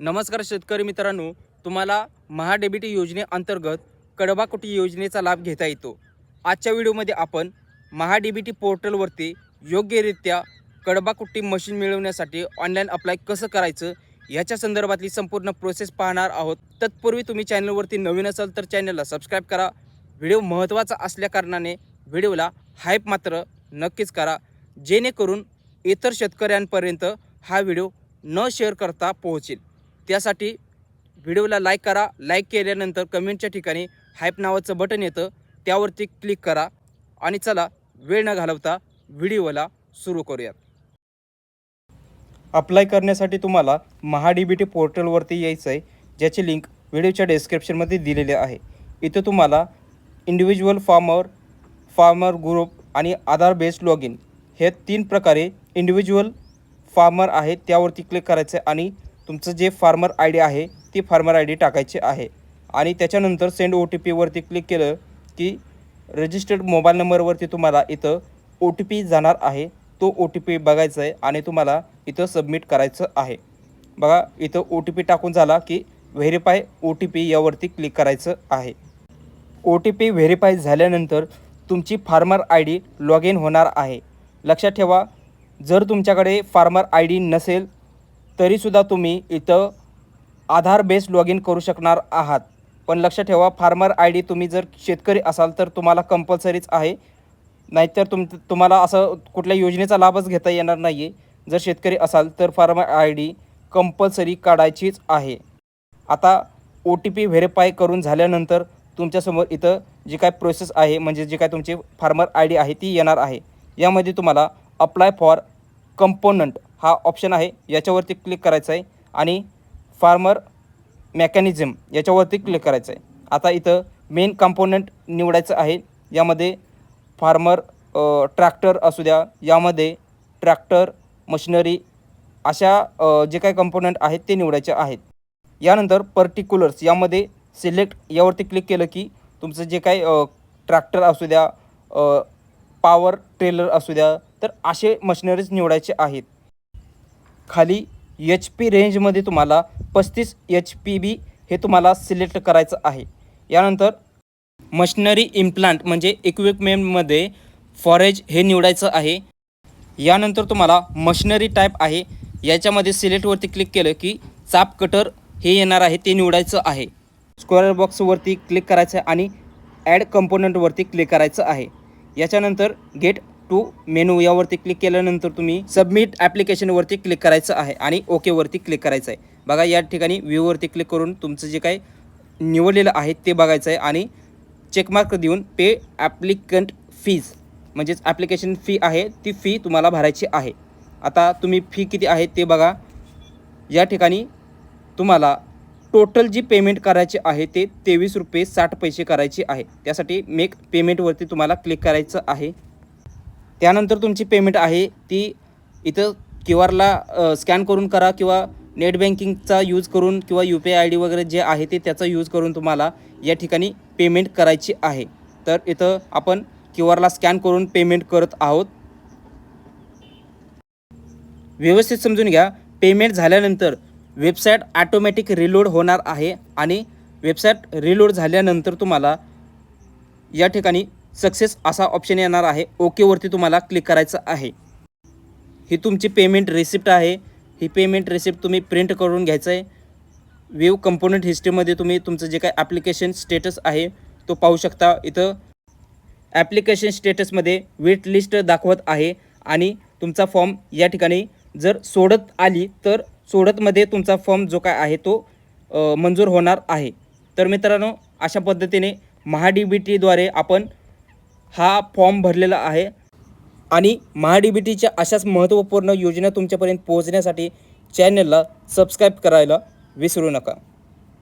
नमस्कार शेतकरी मित्रांनो तुम्हाला महाडेबिटी योजनेअंतर्गत कडबाकुटी योजनेचा लाभ घेता येतो. आजच्या व्हिडिओमध्ये आपण महाडेबिटी पोर्टलवरती योग्यरित्या कडबाकुट्टी मशीन मिळवण्यासाठी ऑनलाईन अप्लाय कसं करायचं याच्या संदर्भातली संपूर्ण प्रोसेस पाहणार आहोत. तत्पूर्वी तुम्ही चॅनलवरती नवीन असाल तर चॅनलला सबस्क्राईब करा. व्हिडिओ महत्त्वाचा असल्याकारणाने व्हिडिओला हाईप मात्र नक्कीच करा जेणेकरून इतर शेतकऱ्यांपर्यंत हा व्हिडिओ न शेअर करता पोहोचेल. त्यासाठी व्हिडिओला लाईक करा. लाईक केल्यानंतर कमेंटच्या ठिकाणी हायप नावाचं बटन येतं. त्यावरती क्लिक करा. आणि चला वेळ न घालवता व्हिडिओला सुरू करूयात. अप्लाय करण्यासाठी तुम्हाला महाडीबीटी पोर्टलवरती यायचं आहे ज्याची लिंक व्हिडिओच्या डिस्क्रिप्शनमध्ये दिलेली आहे. इथं तुम्हाला इंडिव्हिज्युअल फार्मर फार्मर ग्रुप आणि आधार बेस्ड लॉग इन हे तीन प्रकारे इंडिव्हिज्युअल फार्मर आहे त्यावरती क्लिक करायचं आहे आणि तुमचं जे फार्मर आय डी आहे ती फार्मर आय डी टाकायची आहे. आणि त्याच्यानंतर सेंड ओ टी पीवरती क्लिक केलं की रजिस्टर्ड मोबाईल नंबरवरती तुम्हाला इथं ओ टी पी जाणार आहे. तो ओ टी पी बघायचा आहे आणि तुम्हाला इथं सबमिट करायचं आहे. बघा इथं ओ टी पी टाकून झाला की व्हेरीफाय ओ टी पी यावरती क्लिक करायचं आहे. ओ टी पी व्हेरीफाय झाल्यानंतर तुमची farmer I D log in होणार आहे. लक्षात ठेवा जर तुमच्याकडे फार्मर आय डी नसेल तरीसुद्धा तुम्ही इथं आधार बेस्ड लॉग इन करू शकणार आहात. पण लक्ष ठेवा फार्मर आय डी तुम्ही जर शेतकरी असाल तर तुम्हाला कंपल्सरीच आहे. नाहीतर तुम तुम्हाला असं कुठल्या योजनेचा लाभच घेता येणार नाही आहे जर शेतकरी असाल तर फार्मर आय डी कंपल्सरी काढायचीच आहे. आता ओ टी पी व्हेरीफाय करून झाल्यानंतर तुमच्यासमोर इथं जी काय प्रोसेस आहे म्हणजे जी काय तुमची फार्मर आय डी आहे ती येणार आहे. यामध्ये तुम्हाला अप्लाय फॉर कंपोनंट हा ऑप्शन आहे. याच्यावरती क्लिक करायचं आहे आणि फार्मर मेकॅनिझम याच्यावरती क्लिक करायचं आहे आता इथं मेन कंपोनंट निवडायचं आहे. यामध्ये फार्मर ट्रॅक्टर असू द्या यामध्ये ट्रॅक्टर मशिनरी अशा जे काही कंपोनंट आहेत ते निवडायचे आहेत. यानंतर पर्टिक्युलर्स यामध्ये सिलेक्ट यावरती क्लिक केलं की तुमचं जे काही ट्रॅक्टर असू द्या पॉवर ट्रेलर असू द्या तर असे मशिनरीज निवडायचे आहेत. खाली एच पी रेंजमध्ये तुम्हाला पस्तीस एच पी बी हे तुम्हाला सिलेक्ट करायचं आहे. यानंतर मशनरी इम्प्लांट म्हणजे इक्विपमेंटमध्ये फॉरेज हे निवडायचं आहे. यानंतर तुम्हाला मशिनरी टाईप आहे. याच्यामध्ये सिलेक्टवरती क्लिक केलं की चाप कटर हे येणार आहे ते निवडायचं आहे. स्क्वेअर बॉक्सवरती क्लिक करायचं आहे आणि ॲड कंपोनंटवरती क्लिक करायचं आहे. याच्यानंतर गेट टू मेनू यावरती क्लिक केल्यानंतर तुम्ही सबमिट ॲप्लिकेशनवरती क्लिक करायचं आहे आणि ओकेवरती क्लिक करायचं आहे. बघा या ठिकाणी व्ह्यूवरती क्लिक करून तुमचं जे काही निवडलेलं आहे ते बघायचं आहे आणि चेकमार्क देऊन पे ॲप्लिकंट फीज म्हणजेच ॲप्लिकेशन फी आहे ती फी तुम्हाला भरायची आहे. आता तुम्ही फी किती आहे ते बघा. या ठिकाणी तुम्हाला टोटल जी पेमेंट करायची आहे ते तेवीस रुपये साठ पैसे करायची आहे. त्यासाठी मेक पेमेंटवरती तुम्हाला क्लिक करायचं आहे. त्यानंतर तुमची पेमेंट आहे ती इथं क्यू आरला स्कॅन करून करा किंवा नेट बँकिंगचा यूज करून किंवा U P I I D वगैरे जे आहे ते त्याचा यूज करून तुम्हाला या ठिकाणी पेमेंट करायची आहे. तर इथं आपण क्यू आरला स्कॅन करून पेमेंट करत आहोत. व्यवस्थित समजून घ्या पेमेंट झाल्यानंतर वेबसाईट ॲटोमॅटिक रिलोड होणार आहे आणि वेबसाईट रिलोड झाल्यानंतर तुम्हाला या ठिकाणी सक्सेस असा ऑप्शन येणार आहे. ओकेवरती तुम्हाला क्लिक करायचं आहे. ही तुमची पेमेंट रिसिप्ट आहे. ही पेमेंट रिसिप्ट तुम्ही प्रिंट करून घ्यायचं आहे व्यू कंपोनंट हिस्ट्रीमध्ये तुम्ही तुमचं जे काही ॲप्लिकेशन स्टेटस आहे तो पाहू शकता. इथं ॲप्लिकेशन स्टेटसमध्ये वेट लिस्ट दाखवत आहे. आणि तुमचा फॉर्म या ठिकाणी जर सोडत आली तर सोडतमध्ये तुमचा फॉर्म जो काय आहे तो मंजूर होणार आहे. तर मित्रांनो अशा पद्धतीने महा डी बी टीद्वारे आपण हा फॉर्म भरलेला आहे. आणि महा डी बी टीच्या अशाच महत्त्वपूर्ण योजना तुमच्यापर्यंत पोहोचण्यासाठी चॅनलला सबस्क्राईब करायला विसरू नका.